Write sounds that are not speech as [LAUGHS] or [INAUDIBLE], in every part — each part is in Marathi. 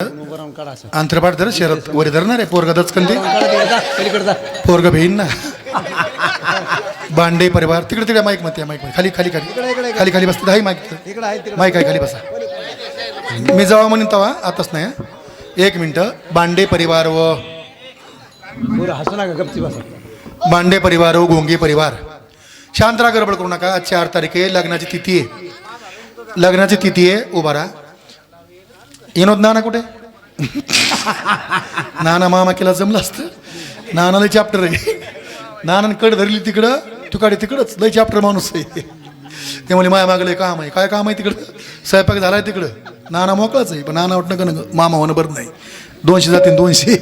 अंतरपाठ धर शरद वरी धरणार आहे पोरग दचकंदी. पोरग भेईन ना बांडे परिवार तिकडे तिकडे माईकमध्ये माईक खाली खाली खाली. खाली खाली बसते. हाय माईक माईक आहे खाली बसा. मी जेव्हा म्हणून तेव्हा आताच नाही हं. एक मिनटं. बांडे परिवार व बांडे परिवार व गोंगे परिवार. शांत राहा गडबड करू नका. आज चार तारीख आहे लग्नाची तिथी आहे. लग्नाची तिथी आहे उभा राहा. येणोद नाना कुठे नाना मामा केला जमलं असतं नाना लय चॅप्टर आहे नानानं कड धरली तिकडं तू काढे तिकडंच लय चॅप्टर माणूस आहे ते म्हणले माया मागलं काम आहे काय काम आहे तिकडं स्वयंपाक झालाय तिकडं नाना मोकळाच आहे पण नाना वाटणं का न मामा होणं बरं नाही दोनशे जातील दोनशे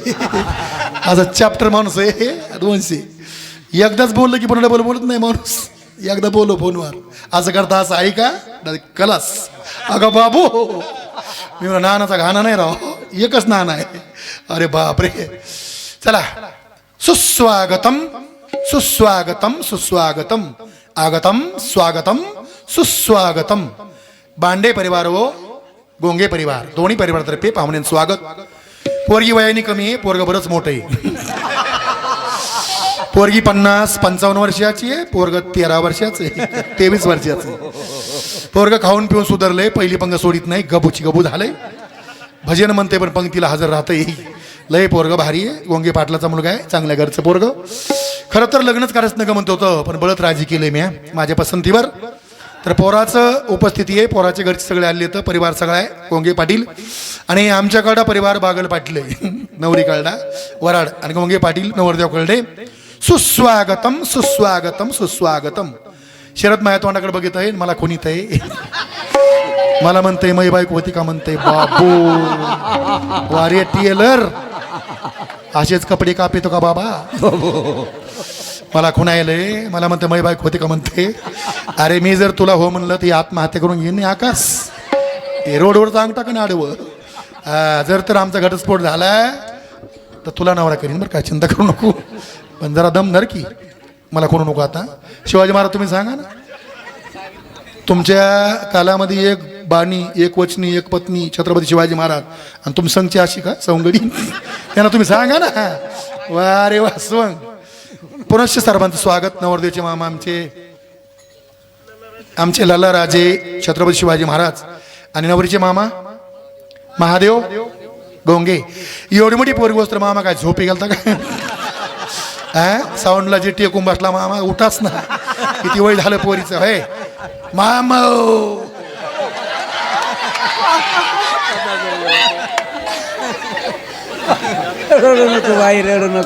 आज चॅप्टर माणूस आहे दोनशे एकदाच बोललं की पण डबल बोलत नाही माणूस एकदा बोलो फोनवर असं करता असं आहे का डायरेक्ट कलास अगं बाबू मी म्हणलं नानाचा घाणा नाही राव एकच नाना आहे. अरे बापरे. चला. सुस्वागतम सुस्वागतम सुस्वागतम. आगतम स्वागतम सुस्वागतम. बांडे परिवार व गोंगे परिवार. दोन्ही परिवारातर्फे पाहुणे स्वागत. पोरगी वयाने कमी आहे पोरग बरंच मोठं आहे. पोरगी पन्नास पंचावन्न वर्षाची आहे पोरग तेरा वर्षाचे तेवीस वर्षाचे पोरग खाऊन पिऊन सुधारलंय पहिली पंग सोडित नाही गबूची गबू झालंय. भजन म्हणते पण पंक्तीला हजर राहतंय. लय पोरग भारी आहे गोंगे पाटलाचा मुलगा आहे चांगल्या घरचं पोरग. खरं तर लग्नच करायचं नका म्हणत होतं पण बळत राजी केले मी माझ्या पसंतीवर. तर पोराचं उपस्थिती आहे पोराचे घरचे सगळे आले तर परिवार सगळा आहे गोंगे पाटील. आणि आमच्याकडं परिवार बागल पाटील आहे नवरी कळडा वराड आणि गोंगे पाटील नवरदेव कळडे. सुस्वागतम सुस्वागतम सुस्वागतम. शरद माया तोंडाकडे बघित आहे मला कोणीत आहे? मला म्हणते मै बायको होती का म्हणते बाबू वारे टेलर असेच कपडे कापितो का बाबा? मला खुणायलंय मला म्हणते मै बायको होती का म्हणते अरे मी जर तुला हो म्हणलं ती आत्महत्या करून घेईन आकाश. हे रोडवर सांगता का आडवं जर तर आमचा घटस्फोट झाला तर तुला नवरा करीन बरं का चिंता करू नको. पण जरा दम धर की. मला करू नको आता. शिवाजी महाराज तुम्ही सांगा ना. तुमच्या कालामध्ये एक बाणी एक वचनी एक पत्नी छत्रपती शिवाजी महाराज. आणि तुम्ही संघची अशी का सवंगडी त्यांना तुम्ही सांगा ना. वा रे वा स्वंग. पुनश्च सर्वांचं स्वागत नवरदेवचे मामा आमचे. आमचे लाला राजे छत्रपती शिवाजी महाराज. आणि नवरीचे मामा महादेव गोंगे. एवढी मोठी पोरगी वस्त्र मामा काय झोपी घालता काय हा? साऊंडला जे टेकून बसला मामा उठाच ना. किती वय झालं पोरीचं हे मामा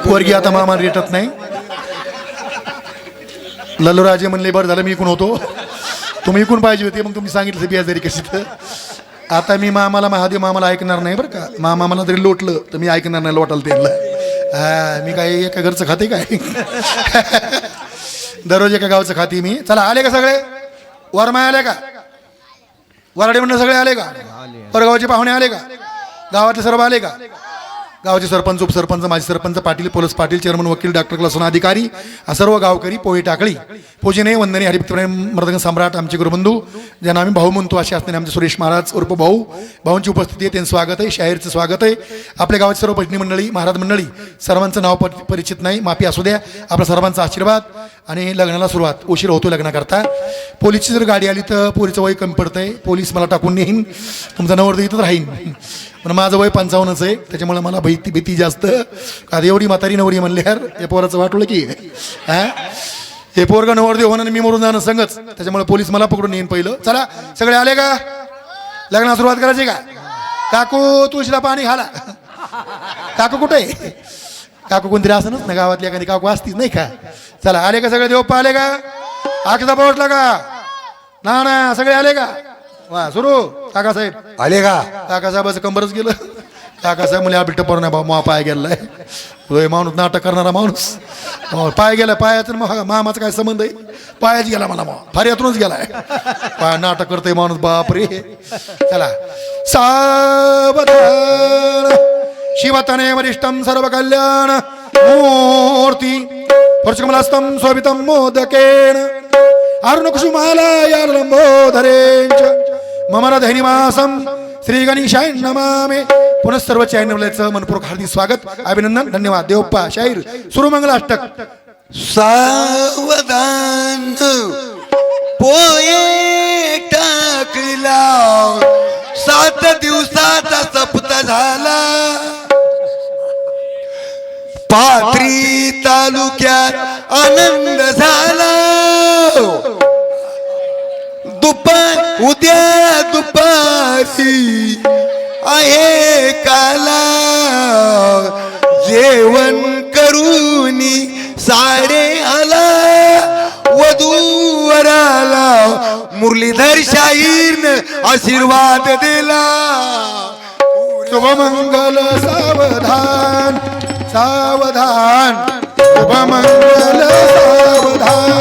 पोरगी आता मामा रेटत नाही. ललूराजे म्हणले बरं झालं मी इकून होतो. तुम्ही इकून पाहिजे होते मग तुम्ही सांगितलं बियाजरी कशी तर. आता मी मामाला महादेव मामाला ऐकणार नाही बरं का. मामा मला लोटलं तर मी ऐकणार नाही लोटाल त्यांना. हा मी काय एका घरचं खाते काय? दररोज एका गावचं खाते मी. चला आले का सगळे? वरमाय आले का? वराडे म्हणणं सगळे आले का? परगावचे पाहुणे आले का? गावातले सर्व आले का? गावाचे सरपंच उपसरपंच माजी सरपंच पाटील पोलीस पाटील चेअरमन वकील डॉक्टर क्लासन अधिकारी सर्व गावकरी पोहे टाकळी पूजने वंदने हरिप्रेम मृदंग सम्राट आमचे गुरुबंधू ज्यांना आम्ही भाऊ म्हणतो असे असताना आमचे सुरेश महाराज उर्फ भाऊ भाऊंची उपस्थिती आहे त्यांचं स्वागत आहे शाहीरचं स्वागत आहे. आपल्या गावाची सर्व भजनी मंडळी महाराज मंडळी सर्वांचं नाव परि- परिचित नाही माफी असू द्या. आपल्या सर्वांचा आशीर्वाद आणि लग्नाला सुरुवात. उशीर होतो लग्नाकरता. पोलीसची जर गाडी आली तर पोलीचं वय कमी पडतंय. पोलीस मला टाकून नेईन. तुमचा नवरदेव इथंच राहीन. पण माझं वय पंचावन्नच आहे त्याच्यामुळे मला भीती भीती जास्त. आधी एवढी म्हातारी नवरी म्हणले यार या पोराचं वाटलं की हा? हे पोरग नवरदेव होणं मी मरून जाणं संगच. त्याच्यामुळे पोलीस मला पकडून येईन पहिलं. चला सगळे आले का? लग्नाला सुरुवात करायची का? काकू तुळशीला पाणी घाला काकू कुठे आहे? काकू कोणतरी असणच ना गावातली एखादी काकू असतीच नाही का? चला आले का सगळे देव आले का? आखदा पोहोचला का? ना ना सगळे आले का? वा सुरू. काकासाहेब आले का? काकासाहेबाचं कंबरच गेलं. काकासाहेब म्हणजे बिट्ट पोर नाही बाबा पाय गेलाय. होय माणूस नाटक करणारा माणूस. हो, पाय गेला पायाचं मामाचा काय संबंध आहे? पायाच गेला मला मग फार्यातूनच गेलाय. पाय नाटक करतोय माणूस बापरे. चला. सावधान. शिवतने वरिष्ठम सर्व कल्याण मूर्ती पुरुषकमलास्तम शोभितम मोदकेन. अरुणकुसुमालयालंबोधरेंच मम श्री गणेशाय नमामे। पुनः सर्व चॅनलचं मनपूर्वक हार्दिक स्वागत अभिनंदन धन्यवाद। देवप्पा शाहीर सुरमंगल अष्टक सावधान पोये टाकला। सात दिवसाचा सप्त झाला। पात्री तालुक्यात आनंद झाला। दुपार उद्या दुपारी आहे काला. जेवण करूनी साडे आला वधूवर आला मुरलीधर शाहीन आशीर्वाद दिला. शुभमंगल सावधान सावधान. शुभमंगल सावधान.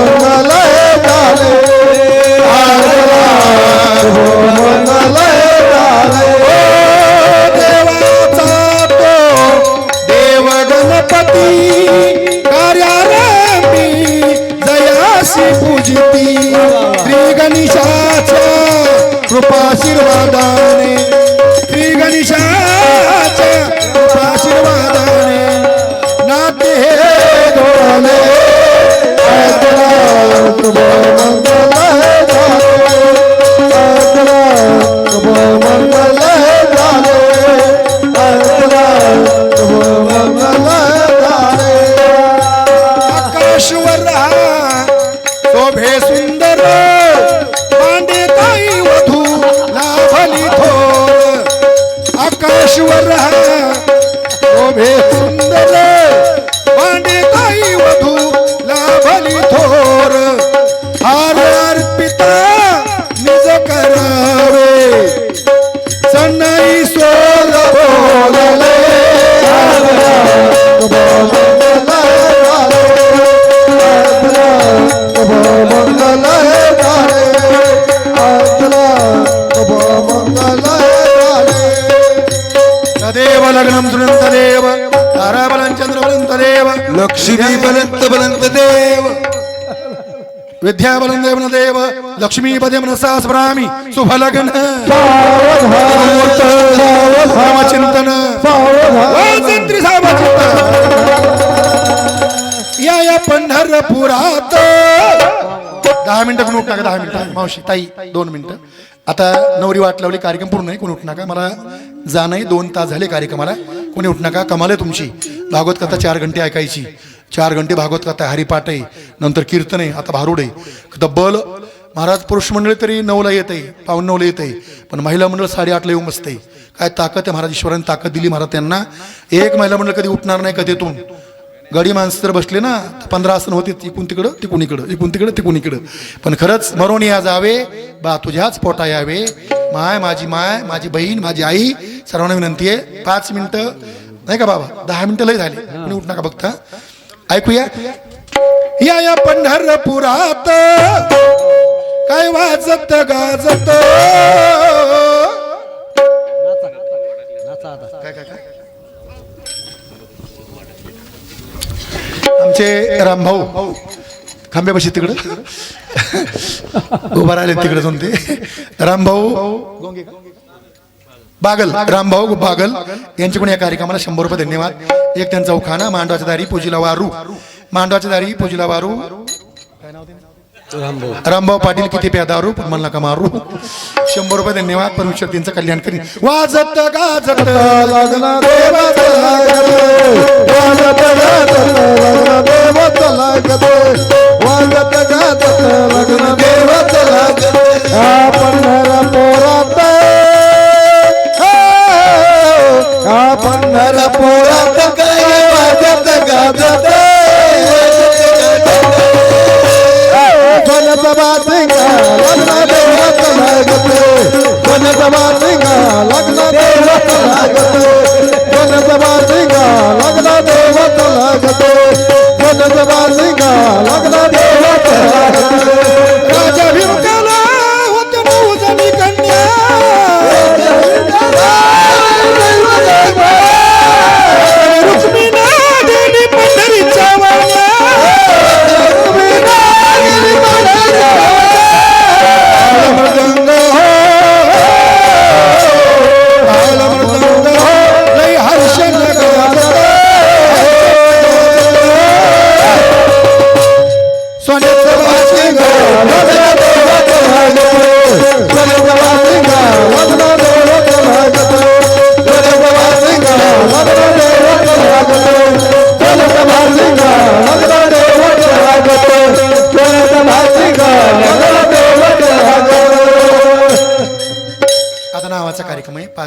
ಕೃಪಾಶೀರ್ವಾದ विद्याबलं देव न देव लक्ष्मीपदे मनसा स्मरामी। शुभलग्न। रामचिंतन या या पंढरपुरात। दहा मिनिटं कोण उठणार दहा मिनिटं. मावशी ताई दोन मिनिटं. आता नवरी वाट लावली कार्यक्रम पूर्ण आहे कोणी उठ नका मला जाणं दोन तास झाले कार्यक्रमाला. कोणी उठ नका कमाल आहे तुमची. भागवत कथा चार घंटे ऐकायची. चार घंटे भागवत कथा हरिपाठ आहे नंतर कीर्तन आहे आता भारुड आहे तब्बल महाराज पुरुष मंडळी तरी नऊला येत आहे पाऊन नऊला येत आहे पण महिला मंडळ साडेआठला येऊन बसते काय ताकद आहे महाराज ईश्वराने ताकद दिली महाराज त्यांना. एक महिला मंडळ कधी उठणार नाही कधीतून गडी माणसं जर बसले ना तर पंधरा आसन होते इकून तिकडं तिकून इकडं इकून तिकडं तिकून इकडं. पण खरंच मरोणी या जावे बा तुझ्याच पोटा यावे. माय माझी माय माझी बहीण माझी आई सर्वांना विनंती आहे. पाच मिनिटं नाही का बाबा? दहा मिनिटं लय झाले. कोणी उठ नका बघता. ऐकूया. या या पंढरपुरात काय वाजत गाजत? आमचे रामभाऊ खांब्यापाशी तिकडं. उभा राहिले तिकडे जाऊन ते. रामभाऊ बागल रामभाऊ बागल यांच्याकडून या कार्यक्रमाला शंभर रुपये धन्यवाद. एक त्यांचा उखाणा मांडवाच्या दारी पूजीला वारू मांडवाच्या दारी पूजीला वारू रामभाऊ पाटील किती प्या दारू पण मला का मारू. शंभर रुपये धन्यवाद परमेश्वर त्यांचं कल्याण करी वाजत गाजत लग्न देवाचं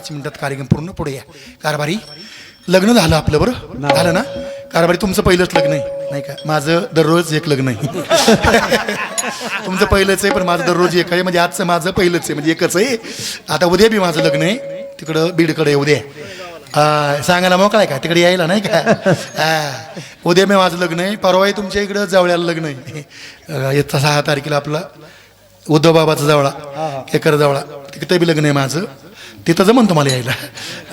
पाच मिनिटात कार्यक्रम पूर्ण पुढे या. कारभारी लग्न झालं आपलं बरं? झालं ना? कारभारी तुमचं पहिलंच लग्न आहे. नाही का? माझं दररोज एक लग्न आहे. [LAUGHS] तुमचं पहिलंच आहे पण माझं दररोज एक आहे. म्हणजे आजचं माझं पहिलंच आहे. म्हणजे एकच आहे. आता उद्या बी माझं लग्न आहे. तिकडं बीडकडे उद्या. सांगायला मोकळा आहे का? तिकडे यायला नाही का. उद्या मी माझं लग्न आहे. परवा आहे तुमच्या इकडं जवळ्याला लग्न आहे. येत्या सहा तारखेला आपला उद्धव बाबाचा जवळा एकर जवळा. तिथं बी लग्न आहे माझं. तिथं जमन तुम्हाला यायला.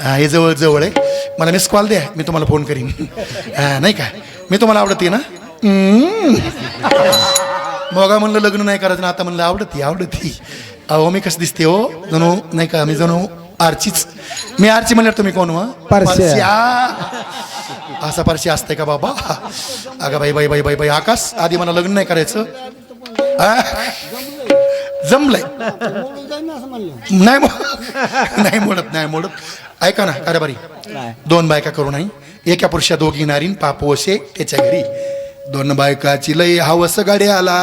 हा, जवळ जवळ आहे. मला मिस कॉल द्या. मी तुम्हाला फोन करीन. नाही का? मी तुम्हाला आवडते ना. मोगा म्हणलं लग्न नाही करायचं ना आता म्हणलं आवडती आवडती. अहो मी कसं दिसते हो? जणू नाही का? मी जणू आरचीच. मी आरची म्हणल्यावर तुम्ही कोण हो. असा परशी असतंय का बाबा? अगं बाई बाई बाई बाई बाई आकाश आधी मला लग्न नाही करायचं. हा? नाही मो- नाही मोडत नाही मोडत. ऐका ना कारभारी दोन बायका करू नाही. एका पुरुषा दोघी नारीन पाप वसे त्याच्या घरी. दोन बायकाची लई हवस गाड्याला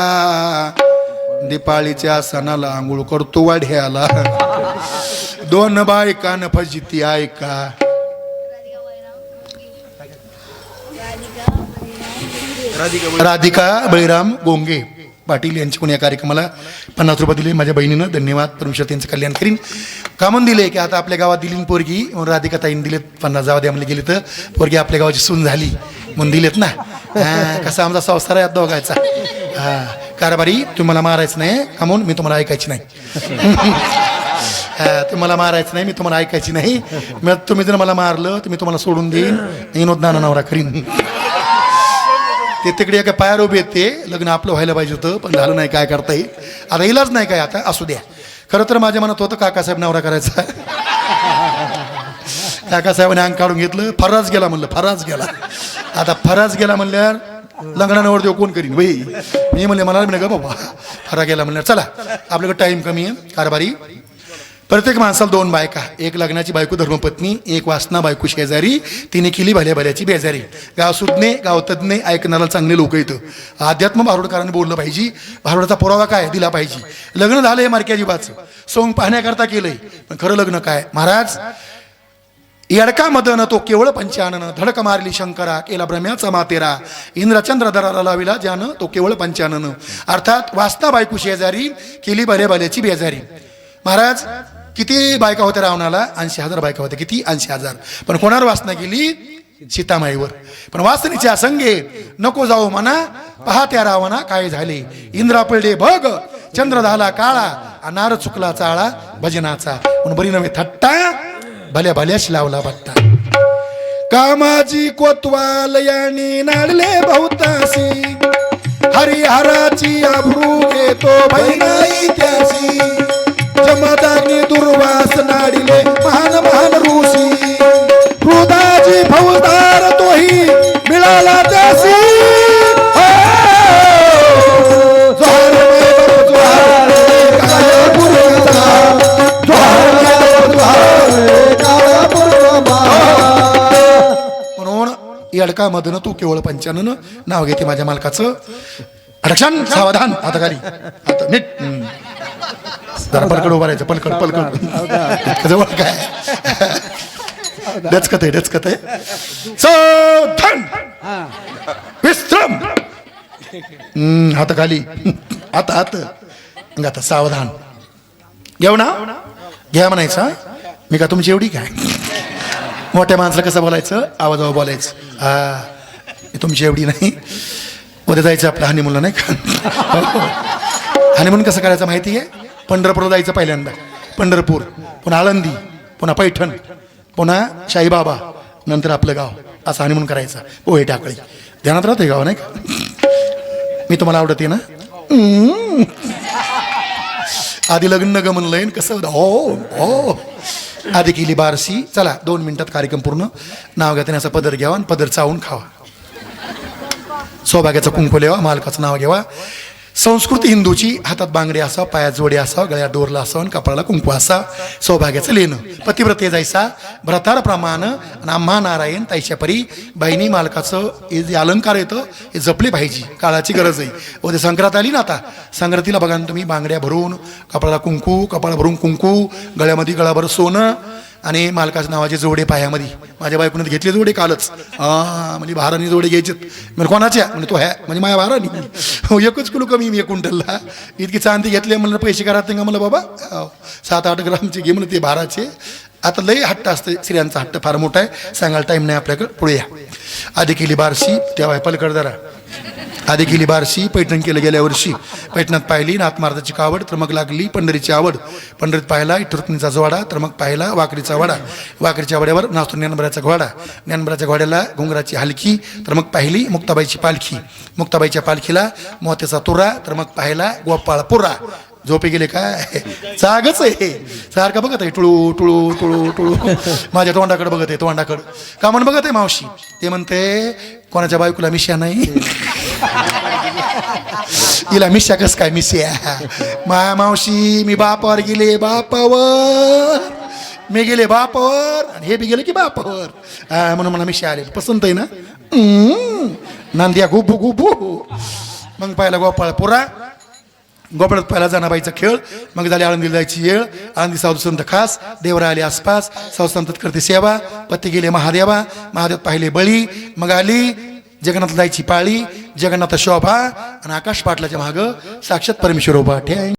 दिपाळीच्या सणाला आंघोळ करतो वाढ्याला. दोन बायकान फजिती ऐका. राधिका बळीराम गोंगे. पाटील यांच्याकडून या कार्यक्रमाला पन्नास रुपये दिले. माझ्या बहिणीनं धन्यवाद. परमेश्वर त्यांचं कल्याण करीन. कामून दिले की आता आपल्या गावात दिली पोरगी. राधिका ताईन दिलेत पन्नास जावा द्या गेली तर. पोरगी आपल्या गावाची सून झाली म्हणून दिलेत ना. कसा आमचा संसार आहे दोघायचा हा कारभारी तुम्हाला मारायचं नाही कामून मी तुम्हाला ऐकायची नाही. हा, तुम्हाला मारायचं नाही मी तुम्हाला ऐकायची नाही. मग तुम्ही जर मला मारलं तर मी तुम्हाला सोडून देईन. विनोद नाना नवरा करीन. ते तिकडे एका पायावर उभी आहेत ते. लग्न आपलं व्हायला पाहिजे होतं पण झालं नाही काय करता येईल? आता इलाज नाही काय आता असू द्या. खरं तर माझ्या मनात होतं काकासाहेब नवरा करायचा. [LAUGHS] काकासाहेबाने अंग काढून घेतलं फराज गेला म्हणलं फराज गेला. आता फराज गेला म्हणल्यावर लग्नावर देऊ कोण करीन? बाई मी म्हणले मला म्हणे ग बाबा फरा गेला म्हणल्यावर चला आपल्याकडे टाईम कमी आहे कारभारी. प्रत्येक माणसाला दोन बायका. एक लग्नाची बायको धर्मपत्नी एक वासना बायको शेजारी तिने केली भल्या भल्याची बेजारी. गाव सुज्ञे गाव ऐकणारा चांगले लोक येतं अध्यात्म भारुडकरांनी बोललं पाहिजे. भारुडाचा पुरावा काय दिला पाहिजे. लग्न झालंय मारक्याजीबाचं सोंग पाहण्याकरता केलंय. पण खरं लग्न काय? महाराज येडका मदन तो केवळ पंचानन धडक मारली शंकरा केला भ्रम्याचा मातेरा. इंद्रचंद्र दराला लाविला ज्यानं तो केवळ पंचानन अर्थात वासना बायको शेजारी केली भल्या भल्याची बेजारी. महाराज किती बायका होत्या रावणाला? ऐंशी हजार बायका होत्या. किती? ऐंशी हजार. पण कोणावर वासना केली? सीतामाईवर. पण वासनीच्या संगे नको जाऊ म्हणा. पहा त्या रावणा काय झाले? इंद्रा पडले बघ चंद्र झाला काळा अनार चुकला चाळा भजनाचा. पण बरी नव्हे थट्टा भल्या भल्याश लावला भट्टा कामाची कोतवाल याने नाडले बहुतासी. हरिहराची अभ्रू घेतो बहिणाई त्या कामाधनं तू केवळ पंचानन नाव घेते माझ्या मालकाचं. रक्षण सावधान आता खाली आता नीट. जरा पलकड उभा राहायचं पलकड पलकड. जवळ काय? डचकत आहे डचकत आहे. सावधान. विश्रम. हात खाली. आता हात आता सावधान. घेऊ ना? घ्या म्हणायचं मी का तुमची एवढी काय? मोठ्या माणसाला कसं बोलायचं? आवाजावर बोलायचं. हा मी तुमची एवढी नाही. उद्या जायचं आपल्या हनीमूनला नाही का? हनीमून कसं करायचं माहिती आहे? पंढरपूरला जायचं पहिल्यांदा. पंढरपूर पुन्हा आळंदी पुन्हा पैठण पुन्हा शाईबाबा नंतर आपलं गाव. असं हनीमून करायचं. पोहे टाकळी. ध्यानात राहते गाव नाही का? मी तुम्हाला आवडते ना? आधी लग्न ग म्हणलं कसं हो हो. आधी केली बारशी. चला दोन मिनिटात कार्यक्रम पूर्ण. नाव घ्या त्याने पदर घ्यावा आणि पदर चावून खावा. सौभाग्याचं कुंकू लेवा मालकाचं नाव घ्यावा. संस्कृती हिंदूची हातात बांगडी असा पायात जोडी असा गळ्यात डोरला असावं आणि कपाळाला कुंकू असा सौभाग्याचं लेणं पतिव्रते जायचा भ्रतार प्रमाण आणि आम्हा नारायण ताईच्या परी बहिणी मालकाचं हे जे अलंकार येतं हे जपले पाहिजे काळाची गरज आहे. व ते संक्रांत आली ना आता. संक्रांतीला बघा तुम्ही बांगड्या भरून कपाळाला कुंकू कपाळ भरून कुंकू गळ्यामध्ये गळाभर सोनं आणि मालकाच्या नावाचे जोडे पायामध्ये. माझ्या बायकोने घेतले जोडे कालच. हां म्हणजे भारानी जोडे घ्यायचे. म्हणजे कोणाच्या म्हणजे तो ह्या. म्हणजे माझ्या भारानी. हो एकच किलो कमी मी एक क्विंटलला इतकी चांदी घेतले म्हणलं पैसे करा ते का? म्हणलं बाबा सात आठ ग्रामचे घे म्हणलं ते भाराचे. आता लई हट्ट असते स्त्रियांचा हट्ट फार मोठा आहे. सांगायला टाईम नाही आपल्याकडे. पुढे या. आधी केली बारशी तेव्हा पलकड जरा. आधी केली बारशी पैठण केलं गेल्या वर्षी. पैठणात पाहिली नाथमार्गाची कावड तर मग लागली पंढरीची आवड. पंढरीत पाहिला इटुरकणीचा जोडा तर मग पाहिला वाकरीचा वाडा. वाकरीच्या वाड्यावर नाचतो ज्ञानभराचा घोडा. ज्ञानभराच्या घोड्याला घुंगराची हलकी तर मग पाहिली मुक्ताबाईची पालखी. मुक्ताबाईच्या पालखीला मोत्याचा तुरा तर मग पाहिला गोपाळ पुरा झोपे गेले काय? जागच आहे हे. सारखं बघत आहे टुळू टुळू टुळू टुळू. माझ्या तोंडाकडे बघत आहे तोंडाकडं. का म्हणून बघत आहे मावशी. ते म्हणते कोणाच्या बायकोला मिशा नाही. हिला मिश्या कस काय मिश्या माया मावशी मी बापावर गेले बापावर. मी गेले बापावर आणि हे बी गेले की बापावर. म्हणून मला मिश्या आले पसंत आहे ना? नांदिया गुबू गुबू. मग पाहिला गोपाळ पुरा. गोपाळात पहिला जाणाबाईचा खेळ. मग झाली आळंदीला जायची येळ. आळंदी साधू संत खास. देवरा आले आसपास. साधू संत करते सेवा. पती गेले महादेवा. महादेव पाहिले बळी. मग आली. जगन्नाथ जायची पाळी जगन्नाथ शोभा आणि आकाश पाटलाच्या मागं साक्षात परमेश्वर उभा. ठे